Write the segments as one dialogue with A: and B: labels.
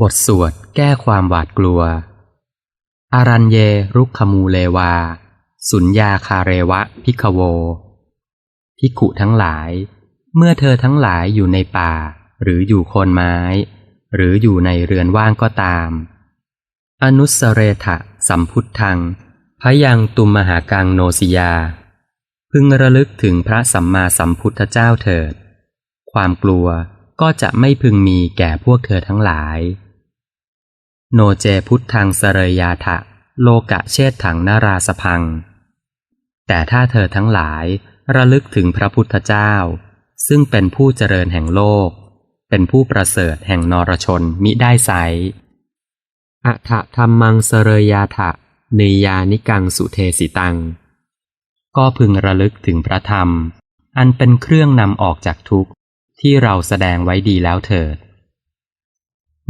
A: บทสวดแก้ความหวาดกลัว อารัญเยรุกขมูเลวา สุญญาคาเรวะพิกโว พิกุทั้งหลาย เมื่อเธอทั้งหลายอยู่ในป่า หรืออยู่โคนไม้ หรืออยู่ในเรือนว่างก็ตาม อนุสเรทะสัมพุทธัง พยังตุมมหากังโนสิยา พึงระลึกถึงพระสัมมาสัมพุทธเจ้าเถิด ความกลัวก็จะไม่พึงมีแก่พวกเธอทั้งหลาย โนเจพุทธังสเรยาทะ โลกะเชษถังนาราสพัง แต่ถ้าเธอทั้งหลายระลึกถึงพระพุทธเจ้า ซึ่งเป็นผู้เจริญแห่งโลก เป็นผู้ประเสริฐแห่งนรชนมิได้ไซอัฏธรรมังสเรยาทะเนยานิกังสุเทสิตัง ก็พึงระลึกถึงพระธรรม อันเป็นเครื่องนำออกจากทุกข์ที่เราแสดงไว้ดีแล้วเถิด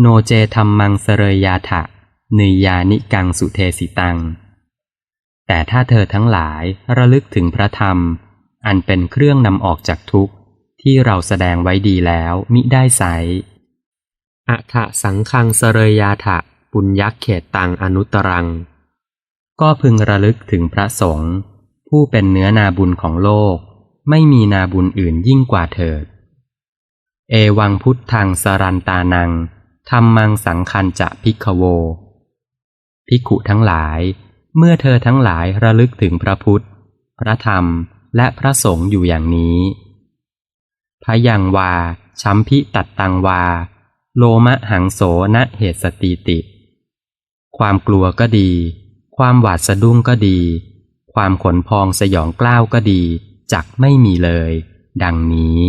A: โนเจธรรมังสเรยาทะเนยานิกังสุเทสิตัง แต่ถ้าเธอทั้งหลายระลึกถึงพระธรรม อันเป็นเครื่องนำออกจากทุกข์ ที่เราแสดงไว้ดีแล้วมิได้ไซอะทะสังคังสเรยาทะปุญยักเขตตังอนุตรัง ก็พึงระลึกถึงพระสงฆ์ผู้เป็นเนื้อนาบุญของโลก ไม่มีนาบุญอื่นยิ่งกว่าเถิด เอวังพุทธังสรันตานัง ธรรมังสังคันจะพิกโวภิกุทั้งหลาย เมื่อเธอทั้งหลายระลึกถึงพระพุทธ พระธรรมและพระสงฆ์อยู่อย่างนี้พยังวาชัมพิตัดตังวา โลมะหังโสณเหตุสติติ ความกลัวก็ดี ความหวาดสะดุ้งก็ดี ความขนพองสยองกล้าวก็ดีจักไม่มีเลย ดังนี้